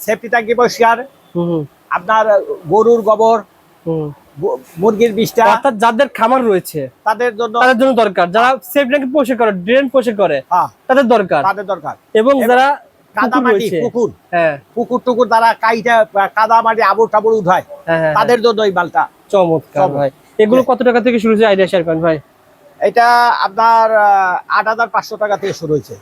Safety ট্যাঙ্কি পরিষ্কার আপনার গরুর গোবর মুরগির বিষটা অর্থাৎ যাদের খামার রয়েছে তাদের জন্য তাদের জন্য দরকার। যারা সেফ ট্যাঙ্কি পোষে করে ড্রেন পোষে করে হ্যাঁ, তাদের দরকার। তাদের দরকার। এবং যারা কাদা পুকুর হ্যাঁ। পুকুর টুকুর কাইটা আবর টাবর উঠায়। হ্যাঁ হ্যাঁ, তাদের জন্য এই মালটা। চমৎকার চমৎকার। ভাই। এগুলো কত টাকা থেকে শুরু হয়েছে? আইডিয়া শেয়ার করেন ভাই। এটা আপনার আট হাজার পাঁচশো টাকা থেকে শুরু হয়েছে।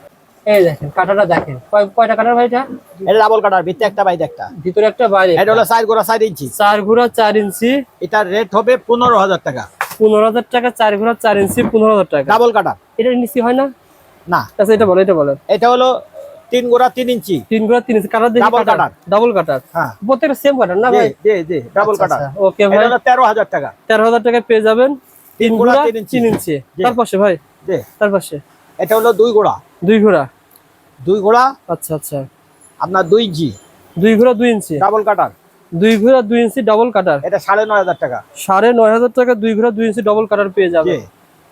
এই দেখেন কাটাটা দেখেন। কয়টা কাটার ভাই এটা? এটা ডাবল কাটার ভিত্তি একটা বাইরে একটা। ভিতরে একটা বাইরে এটা হলো সাইড গোড়া সাইড ইঞ্চি। চার ঘোড়া চার ইঞ্চি। এটার রেট হবে পনেরো হাজার টাকা। পনেরো হাজার টাকা চার ঘোড়া চার ইঞ্চি পনেরো হাজার টাকা। ডাবল কাটার এটা নিচি হয় না? না। আচ্ছা এটা বলেন এটা বলেন এটা হলো তিন গোড়া তিন ইঞ্চি। তিন ঘোড়া তিন inch. Cutter Double cutter। Double cutter হ্যাঁ। প্রত্যেকটা সেম কাটার না ভাই? জি জি ডাবল কাটার ওকে ভাই। হলো তেরো হাজার টাকা। তেরো হাজার টাকায় পেয়ে যাবেন তিন ঘোড়া তিন ইঞ্চি। তিন ইঞ্চি। তার পাশে ভাই। তার পাশে। এটা হলো দুই গোড়া দুই ঘোড়া। দুই ঘোড়া আচ্ছা আচ্ছা। আপনার দুই ইঞ্চি। দুই ঘোড়া দুই ইঞ্চি। ডাবল কাটার দুই ঘোড়া দুই ইঞ্চি ডাবল কাটার এটা সাড়ে নয় হাজার টাকা। সাড়ে নয় হাজার টাকা দুই ঘোড়া দুই ইঞ্চি ডাবল কাটার পেয়ে যাবে।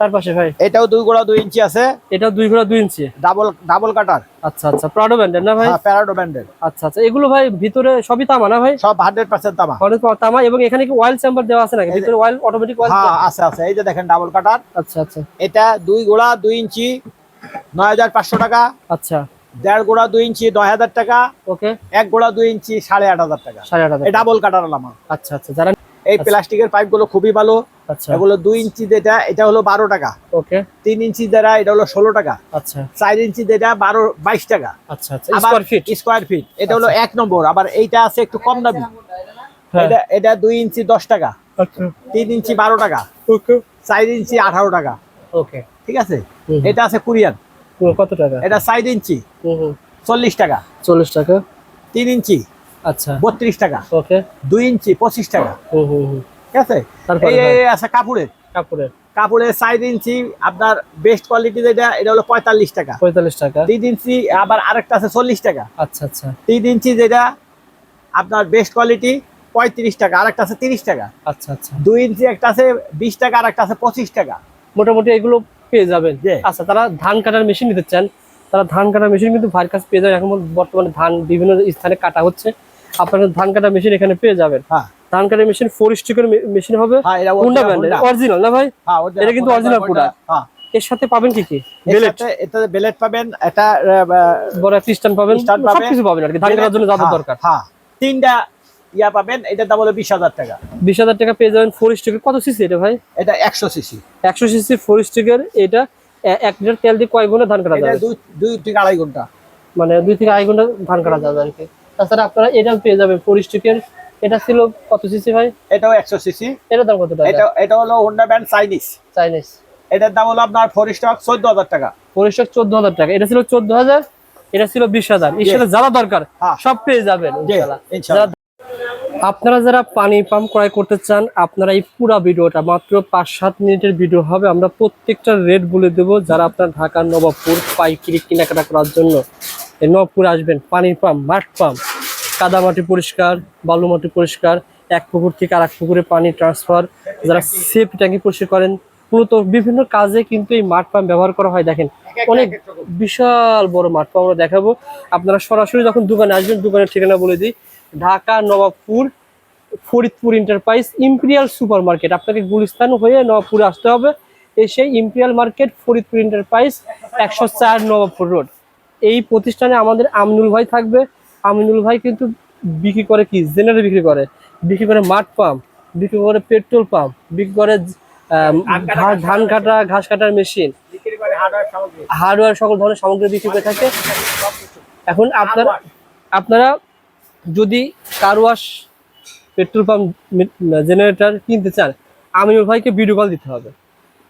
তার পাশে ভাই? এটাও দুই গোড়া দুই ইঞ্চি আছে। এটা দুই ঘোড়া দুই ইঞ্চি। ডাবল ডাবল কাটার আচ্ছা আচ্ছা। প্রাডো ব্যান্ডের না ভাই? প্যারাডো ব্যান্ডের আচ্ছা আচ্ছা। এগুলো ভাই ভিতরে সবই তামা না ভাই? সব হান্ড্রেড পার্সেন্ট তামা। অনেক তামা এবং এখানে কি অয়েল চেম্বার দেওয়া আছে নাকি? ভিতরে অয়েল অটোমেটিক অয়েল হ্যাঁ আছে আছে। এই যে দেখেন ডাবল কাটার আচ্ছা আচ্ছা। এটা দুই গোড়া দুই ইঞ্চি নয় হাজার পাঁচশো টাকা। আচ্ছা। দেড় গোড়া দুই ইঞ্চি নয় হাজার টাকা ওকে। এক গোড়া দুই ইঞ্চি সাড়ে আট হাজার টাকা। সাড়ে আট হাজার ডাবল কাটার আমার আচ্ছা আচ্ছা যারা এই প্লাস্টিকের পাইপগুলো খুবই ভালো। আচ্ছা। এগুলো দুই ইঞ্চি যেটা এটা হলো বারো টাকা। ওকে। তিন ইঞ্চি যেটা এটা হলো ষোলো টাকা। আচ্ছা। চার ইঞ্চি যেটা বারো বাইশ টাকা। আচ্ছা আচ্ছা আবার স্কোয়ার ফিট স্কোয়ার ফিট এটা হলো এক নম্বর। আবার এইটা আছে একটু কম দামি। হ্যাঁ। এটা এটা দুই ইঞ্চি দশ টাকা। আচ্ছা। তিন ইঞ্চি বারো টাকা। চার ইঞ্চি আঠারো টাকা। ওকে। ঠিক আছে? এটা আছে কুরিয়ান। কত টাকা? এটা চার ইঞ্চি। চল্লিশ টাকা। চল্লিশ টাকা? তিন ইঞ্চি। আচ্ছা। বত্রিশ টাকা। ওকে। দুই ইঞ্চি পঁচিশ টাকা। ঠিক আছে? আছে কাপড়ের। কাপড়ের। কাপড়ের চার ইঞ্চি আপনার বেস্ট কোয়ালিটি যেটা এটা হলো পঁয়তাল্লিশ টাকা। পঁয়তাল্লিশ টাকা। তিন ইঞ্চি আবার আরেকটা আছে চল্লিশ টাকা। আচ্ছা আচ্ছা। তিন ইঞ্চি যেটা আপনার বেস্ট কোয়ালিটি পঁয়ত্রিশ টাকা। আরেকটা আছে তিরিশ টাকা। আচ্ছা আচ্ছা। দুই ইঞ্চি একটা আছে বিশ টাকা আর একটা আছে পঁচিশ টাকা। মোটামুটি এগুলো পেয়ে যাবেন। আচ্ছা তারা ধান কাটার মেশিন নিতে চান তারা ধান কাটার মেশিন কিন্তু ভাইয়ের কাছে পেয়ে যাবেন। এখন বর্তমানে ধান বিভিন্ন স্থানে কাটা হচ্ছে। আপনারা ধান কাটার মেশিন এখানে পেয়ে যাবেন। হ্যাঁ। ধান কাটার মেশিন ফোর স্টিকের মেশিন হবে। হ্যাঁ হুন্ডা ব্র্যান্ডের অরিজিনাল না ভাই? হ্যাঁ, এটা কিন্তু। হ্যাঁ। এর সাথে পাবেন কি কি? বেলেট পাবেন এটা বড় পিস্টন পাবেন। সবকিছু পাবেন আর কি। ধান কাটার জন্য হ্যাঁ, দরকার। হ্যাঁ। তিনটা ইয়া পাবেন এটার দাম হলো বিশ হাজার টাকা। বিশ হাজার টাকা পেয়ে যাবেন ফোর স্টিকের কত সিসি এটা ভাই? এটা একশো সিসি একশো সিসি ফোর স্টিকের এটা এক লিটার তেল দিয়ে কয় গুণে ধান কাটা যাবে? দুই দুই থেকে আড়াই ঘণ্টা। মানে দুই থেকে আড়াই ঘণ্টা ধান কাটা যাবে আর কি। তাছাড়া আপনারা এটা পেয়ে যাবেন ফোর স্টিকের এটা ছিল কত সিসি ভাই? এটাও একশো সিসি এটার দাম কত টাকা? এটা এটা হলো হোন্ডা ব্যান্ড চাইনিজ চাইনিজ এটার দাম হলো আপনার ফোর স্টক চোদ্দ হাজার টাকা। ফোর স্টক চোদ্দ হাজার টাকা। এটা ছিল চোদ্দ হাজার এটা ছিল বিশ হাজার। এর সাথে যারা দরকার হ্যাঁ। সব পেয়ে যাবেন আপনারা যারা পানি পাম্প ক্রয় করতে চান, আপনারা এই পুরো ভিডিওটা মাত্র পাঁচ সাত মিনিটের ভিডিও হবে। আমরা প্রত্যেকটা রেট বলে দেবো যারা আপনার ঢাকার নবাবপুর পাইকারি কেনাকাটা করার জন্য। এই নবাবপুর আসবেন পানির পাম্প, মাঠ পাম্প। কাদামাটি পরিষ্কার, বালু মাটি পরিষ্কার, এক পুকুর থেকে আর এক পুকুরে পানি ট্রান্সফার যারা সেফ ট্যাঙ্কি পরিষ্কার করেন, মূলত বিভিন্ন কাজে কিন্তু এই মাঠ পাম্প ব্যবহার করা হয়। দেখেন, অনেক বিশাল বড় মাঠ পাম্প আমরা দেখাবো। আপনারা সরাসরি যখন দোকানে আসবেন, দোকানের ঠিকানা বলে দিই। Dhaka Nawabpur Faridpur enterprise imperial super market আপনাকে গুলিস্তান হয়ে নবাবপুরে আসতে হবে। এসে ইম্পেরিয়াল মার্কেট ফরিদপুর এন্টারপ্রাইজ একশো চার নবাবপুর রোড এই প্রতিষ্ঠানে আমাদের আমিনুল ভাই থাকবে। আমিনুল ভাই কিন্তু বিক্রি করে কি? জেনারেল বিক্রি করে। বিক্রি করে মাঠ পাম্প বিক্রি করে পেট্রোল পাম্প বিক্রি করে ধান কাটা ঘাস কাটার মেশিন হার্ডওয়্যার সকল ধরনের সামগ্রী বিক্রি করে থাকে। এখন আপনারা আপনারা যদি কারওয়াশ পেট্রোল পাম্প জেনারেটর কিনতে চান আমিনুল ভাইকে ভিডিও কল দিতে হবে।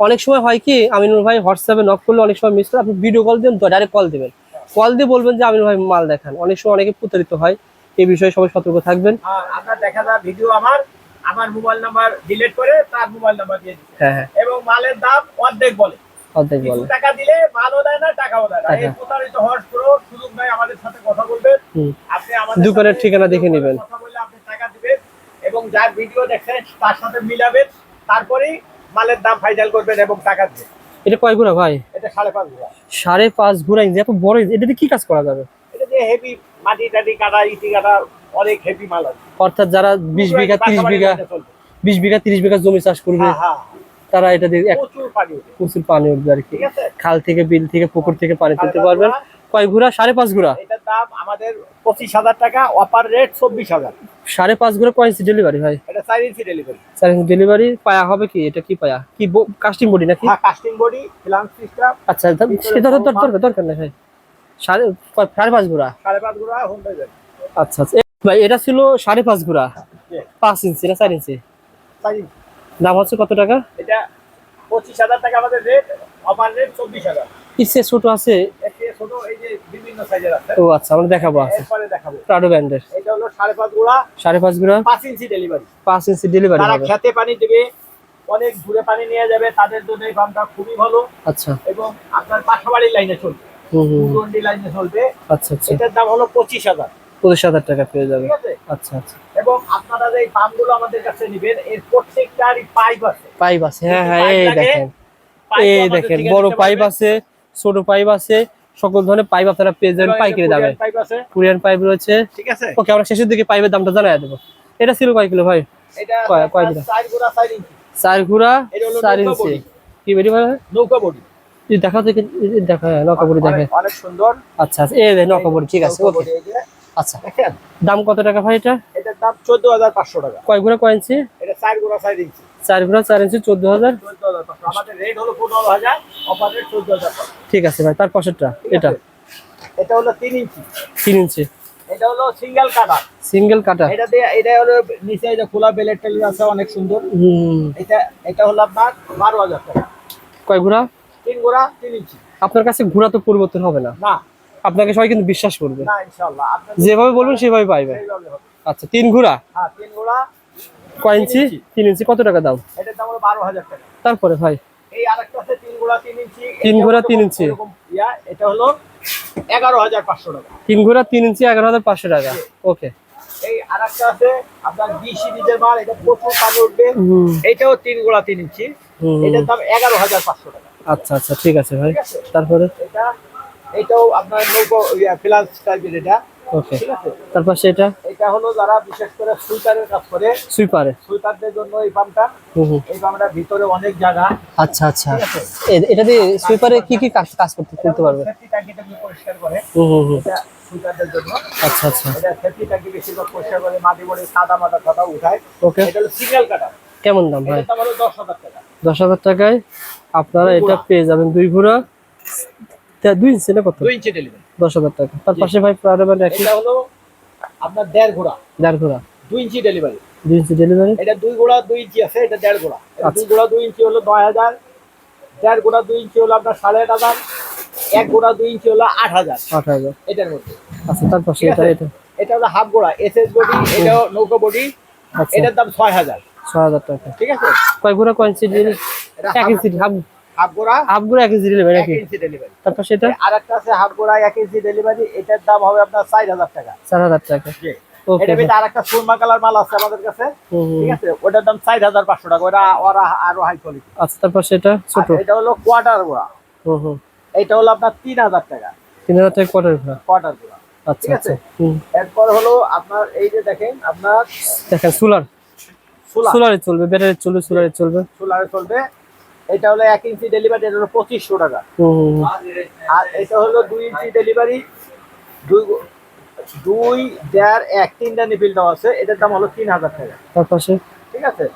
অনেক সময় হয় কি আমিনুর ভাই হোয়াটসঅ্যাপে নক করলে অনেক সময় মিস করে আপনি ভিডিও কল দেন ডাইরেক্ট কল দেবেন। কল দিয়ে বলবেন যে আমিনুল ভাই মাল দেখান। অনেক সময় অনেকে প্রতারিত হয় এই বিষয়ে সবাই সতর্ক থাকবেন। হ্যাঁ, আপনার দেখা যায় ভিডিও আমার আমার মোবাইল নাম্বার ডিলিট করে তার মোবাইল নাম্বার দিয়ে দিচ্ছে হ্যাঁ হ্যাঁ। এবং মালের দাম অর্ধেক বলে। অর্ধেক বলে। টাকা দিলে মালও দেয় না টাকাও দেয় না। এই প্রতারিত হওয়ার পুরো সুযোগ নাই আমাদের সাথে কথা বলবেন হুম। দোকানের ঠিকানা দেখে নেবেন। এবং যার ভিডিও দেখছেন তার সাথে মিলাবেন তারপরেই মালের দাম ফাইনাল করবেন এবং টাকা দিবেন। এটা কয় ভাই? এটা সাড়ে পাঁচ ঘোড়া সাড়ে পাঁচ ইঞ্জি এত বড় এটাতে কি কাজ করা যাবে? এটা যে হেভি মাটি টাটি কাটা ইটি কাটা অনেক হেভি মাল আছে। অর্থাৎ যারা বিশ বিঘা তিরিশ বিঘা বিশ বিঘা তিরিশ বিঘা জমি চাষ করবে হ্যাঁ হ্যাঁ। তারা এটা দিয়ে প্রচুর পানি উঠবে। আর কি। খাল থেকে বিল থেকে পুকুর থেকে পানি তুলতে পারবেন। কয় ঘোড়া সাড়ে পাঁচ ঘোড়া দাম আমাদের পঁচিশ হাজার টাকা অপার রেট চব্বিশ হাজার। সাড়ে পাঁচ ঘোড়া কয় ইঞ্চি ডেলিভারি ভাই এটা চার ইঞ্চি ডেলিভারি চার ইঞ্চি ডেলিভারি পায়া হবে কি? এটা কি পায়া? কি কাস্টিং বডি নাকি? হ্যাঁ কাস্টিং বডি ফিলান্স সিস্টেম আচ্ছা সেটা তো দরকার দরকার নেই ভাই। সাড়ে সাড়ে পাঁচ ঘোড়া সাড়ে পাঁচ গুড়া হোম আচ্ছা আচ্ছা। ভাই এটা ছিল সাড়ে পাঁচ ঘোড়া পাঁচ ইঞ্চি না চার ইঞ্চি দাম হচ্ছে কত টাকা? এটা পঁচিশ হাজার টাকা আমাদের রেট অপার রেট চব্বিশ হাজার। ইচ্ছে ছোট আছে ছোট এই যে বিভিন্ন সাইজের আছে। ও আচ্ছা আমরা দেখাবো আছে এরপরে প্রাডো এটা হলো গুড়া ইঞ্চি ডেলিভারি ইঞ্চি ডেলিভারি তারা খেতে পানি দেবে অনেক দূরে পানি নিয়ে যাবে তাদের জন্য এই পাম্পটা খুবই ভালো। আচ্ছা। এবং আপনার লাইনে চলবে। লাইনে চলবে। আচ্ছা আচ্ছা। এটার দাম হলো টাকা পেয়ে যাবে। আচ্ছা আচ্ছা। এবং আপনারা যে পাম্পগুলো আমাদের কাছে নেবেন এর প্রত্যেকটারই পাইপ আছে। পাইপ আছে। হ্যাঁ হ্যাঁ এই দেখেন। এই দেখেন বড় পাইপ আছে ছোট পাইপ আছে সকল ধরনের পাইপ আপনারা পেয়ে যাবেন পাইকারি দামে। কোরিয়ান পাইপ রয়েছে। ঠিক আছে। ওকে আমরা শেষের দিকে পাইপের দামটা জানাই দেবো। এটা ছিল কয় কিলো ভাই? কয়- চার গুড়া চার ইঞ্চি। কি বেরি ভাই? নৌকা বডি। দেখা থেকে দেখা হ্যাঁ, নৌকা বড়ি দেখে অনেক- অনেক সুন্দর। আচ্ছা আচ্ছা এই নৌকা বড়ি ঠিক আছে ওকে। আচ্ছা। দাম কত টাকা ভাই এটা? এটার দাম চোদ্দ হাজার পাঁচশো টাকা। কয় ঘুরা কয় ইঞ্চি? এটা চার গুড়া চার ইঞ্চি। চার ঘুরা চার ইঞ্চি চোদ্দ হাজার। ঠিক আছে ভাই তার পাশেরটা এটা। এটা হলো তিন ইঞ্চি। তিন ইঞ্চি। এটা হলো সিঙ্গেল কাটা সিঙ্গেল কাটা এটা দিয়ে এটা হলো নিচে যে খোলা বেলের টেলির আছে অনেক সুন্দর। হুম। এটা এটা হলো আপনার বারো হাজার টাকা। কয় তিন তিন ইঞ্চি। আপনার কাছে তো পরিবর্তন হবে না। না। আপনাকে সবাই কিন্তু বিশ্বাস করবে। না যেভাবে বলবেন সেভাবে পাইবে। আচ্ছা তিন ঘোরা হ্যাঁ তিন গোড়া কয় ইঞ্চি। তিন ইঞ্চি। কত টাকা দাম? এটার দাম হলো বারো হাজার টাকা। তারপরে ভাই? এই আরেকটা আছে তিন গোড়া তিন ইঞ্চি। তিন এটা তিন ইঞ্চি। ইয়া এটা হলো এগারো হাজার পাঁচশো টাকা। তিন ঘোরা তিন ইঞ্চি এগারো হাজার পাঁচশো টাকা। ওকে। এই আরেকটা আছে আপনার বি সিরিজের মাল এটা প্রচুর পানি উঠবে। এটাও তিন গোড়া তিন ইঞ্চি। এটার দাম এগারো হাজার পাঁচশো টাকা। আচ্ছা আচ্ছা ঠিক আছে ভাই। তারপরে? এটা এটাও আপনার নৌকো ফিলান্স টাইপের এটা। ওকে। তারপর সেটা এটা? হলো যারা বিশেষ করে সুইপারের কাজ করে। সুইপারে? সুইপারদের জন্য এই পাম্পটা। এই পাম্পটার ভিতরে অনেক জায়গা। আচ্ছা আচ্ছা। এটা দিয়ে সুইপারে কি কি কাজ কাজ করতে করতে পারবে? সেফটি ট্যাঙ্কি ট্যাঙ্কি পরিষ্কার করে। এটা সুইপারদের জন্য। আচ্ছা আচ্ছা। এটা সেফটি ট্যাঙ্কি বেশিরভাগ পরিষ্কার করে মাটি বড়ি সাদা কথা উঠায়। ওকে। এটা হলো সিঙ্গেল কাটা কেমন দাম ভাই? হলো দশ হাজার টাকা। টাকায় আপনারা এটা পেয়ে যাবেন দুই ঘোড়া। দুই ইঞ্চি না কত? দুই ইঞ্চি ডেলিভারি দশ হাজার টাকা। তার পাশে ভাই প্রাইভেট একই এটা হলো আপনার দেড় ঘোড়া। দেড় ঘোড়া। দুই ইঞ্চি ডেলিভারি দুই ইঞ্চি ডেলিভারি এটা দুই গোড়া দুই ইঞ্চি আছে এটা দেড় গোড়া আচ্ছা। দুই গোড়া দুই ইঞ্চি হলো নয় হাজার। দেড় গোড়া দুই ইঞ্চি হলো আপনার সাড়ে আট হাজার। এক গোড়া দুই ইঞ্চি হলো আট হাজার। আট হাজার। এটার মধ্যে। আচ্ছা তার পাশে এটা এটা। এটা হলো হাফ গোড়া এস এস বডি এটাও নৌকা বডি। আচ্ছা। এটার দাম ছয় হাজার। ছ হাজার টাকা। ঠিক আছে? কয় ঘোড়া কয় ইঞ্চি এক ইঞ্চি হাফ হাফ গোড়া হাফ ঘোড়া এক ইঞ্চি ডেলিভারি ডেলিভারি তার পাশে এটা আর একটা আছে হাফ গোড়া এক ইঞ্চি ডেলিভারি এটার দাম হবে আপনার চার হাজার টাকা। চার হাজার টাকা। জি। ওকে ভিতরে আর সুরমা কালার মাল আছে আমাদের কাছে। হুম হুম। ঠিক আছে? ওটার দাম টাকা ওটা ওরা আরও হাই কোয়ালিটি আচ্ছা পাশে এটা ছোট। এটা হলো কোয়ার্টার গোড়া। হুম হুম। এটা হলো আপনার তিন হাজার টাকা। তিন হাজার টাকা কোয়ার্টার ঘোড়া কোয়ার্টার গোড়া। আচ্ছা আচ্ছা। এরপর হলো আপনার এই যে দেখেন আপনার দেখেন সোলার। সোলার। সোলারে চলবে ব্যাটারি চলবে সোলারে চলবে। সোলারে চলবে। এটা হলো এক ইঞ্চি ডেলিভারি এটা হলো পঁচিশশো টাকা। আর এটা হলো দুই ইঞ্চি ডেলিভারি দুই দুই দেড় এক তিনটা নিপিল দেওয়া আছে এটার দাম হলো তিন হাজার টাকা। তার পাশে? ঠিক আছে?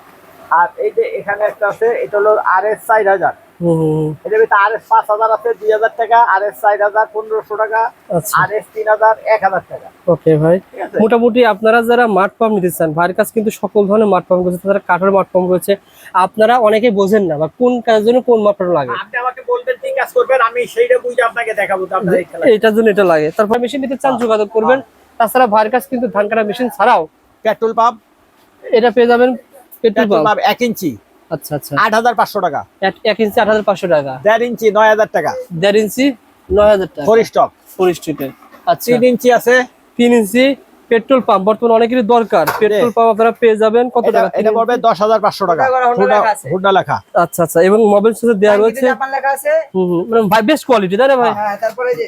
আর এই যে এখানে একটা আছে এটা হলো আর এস চার হাজার। ভিতরে আর এস পাঁচ হাজার আছে দুই হাজার টাকা আর এস চার হাজার পনেরোশো টাকা আচ্ছা। আর এস তিন হাজার এক হাজার টাকা। ওকে ভাই। মোটামুটি আপনারা যারা মাঠ পাম্প নিতে চান ভাইয়ের কাছে কিন্তু সকল ধরনের মাঠ পাম্প রয়েছে তারা কাঠের মাঠ পাম্প রয়েছে। আপনারা অনেকে বোঝেন না বা কোন কাজের জন্য কোন মাঠ পাম্প লাগে। আপনি আমাকে বলবেন কি কাজ করবেন আমি সেইটা বুঝে আপনাকে দেখাবো তো আপনার এই খেলা এটার জন্য এটা লাগে। তারপর মেশিন নিতে চান যোগাযোগ করবেন। তাছাড়া ভাইয়ের কাছে কিন্তু ধান কাটা মেশিন ছাড়াও পেট্রোল পাম্প। এটা পেয়ে যাবেন পেট্রোল পাম্প এক ইঞ্চি। আচ্ছা আচ্ছা। আট হাজার পাঁচশো টাকা। এক- ইঞ্চি আট হাজার পাঁচশো টাকা। দেড় ইঞ্চি নয় হাজার টাকা। দেড় ইঞ্চি নয় হাজার টাকা। ফরিস্টক স্টক আর আচ্ছা। তিন ইঞ্চি আছে। তিন ইঞ্চি পেট্রোল পাম্প বর্তমানে অনেকেরই দরকার। পেট্রোল পাম্প আপনারা পেয়ে যাবেন। কত টাকা? এটা পড়বে দশ হাজার পাঁচশো টাকা। হুন্ডা লেখা আছে। হুন্ডা লেখা। আচ্ছা আচ্ছা এবং মোবাইল সাথে দেওয়া রয়েছে জাপান লেখা আছে। হুম মানে ভাই বেস্ট কোয়ালিটি তাই না ভাই? হ্যাঁ তারপরে যে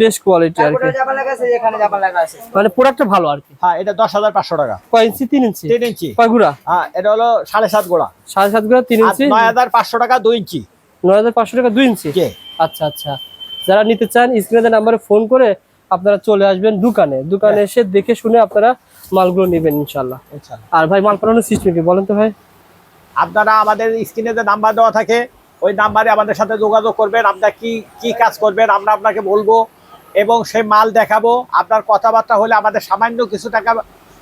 বেস্ট কোয়ালিটি আর কি। জাপান লেখা আছে এখানে জাপান লেখা আছে। মানে প্রোডাক্টটা ভালো আর কি। হ্যাঁ এটা দশ হাজার পাঁচশো টাকা। কয় ইঞ্চি? তিন ইঞ্চি? তিন ইঞ্চি। কয় গুড়া? হ্যাঁ এটা হলো সাড়ে সাত গোড়া। সাড়ে সাত গুড়া তিন ইঞ্চি? নয় হাজার পাঁচশো টাকা দুই ইঞ্চি। নয় হাজার পাঁচশো টাকা দুই ইঞ্চি? জি। আচ্ছা আচ্ছা। যারা নিতে চান স্ক্রিনে নাম্বারে ফোন করে আপনারা চলে আসবেন দোকানে। দোকানে এসে দেখে শুনে আপনারা মালগুলো নেবেন ইনশাল্লাহ। আর ভাই মাল পাঠানোর সিস্টেম কি বলেন তো ভাই? আপনারা আমাদের স্ক্রিনে যে নাম্বার দেওয়া থাকে ওই নাম্বারে আমাদের সাথে যোগাযোগ করবেন আপনার কি কি কাজ করবেন আমরা আপনাকে বলব এবং সেই মাল দেখাবো। আপনার কথাবার্তা হলে আমাদের সামান্য কিছু টাকা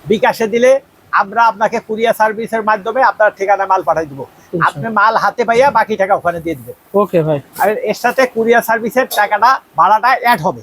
বিকাশে দিলে আমরা আপনাকে কুরিয়ার সার্ভিসের মাধ্যমে আপনার ঠিকানায় মাল পাঠিয়ে দিব। আপনি মাল হাতে পাইয়া বাকি টাকা ওখানে দিয়ে দিবেন। ওকে ভাই। আর এর সাথে কুরিয়ার সার্ভিসের টাকাটা ভাড়াটা অ্যাড হবে।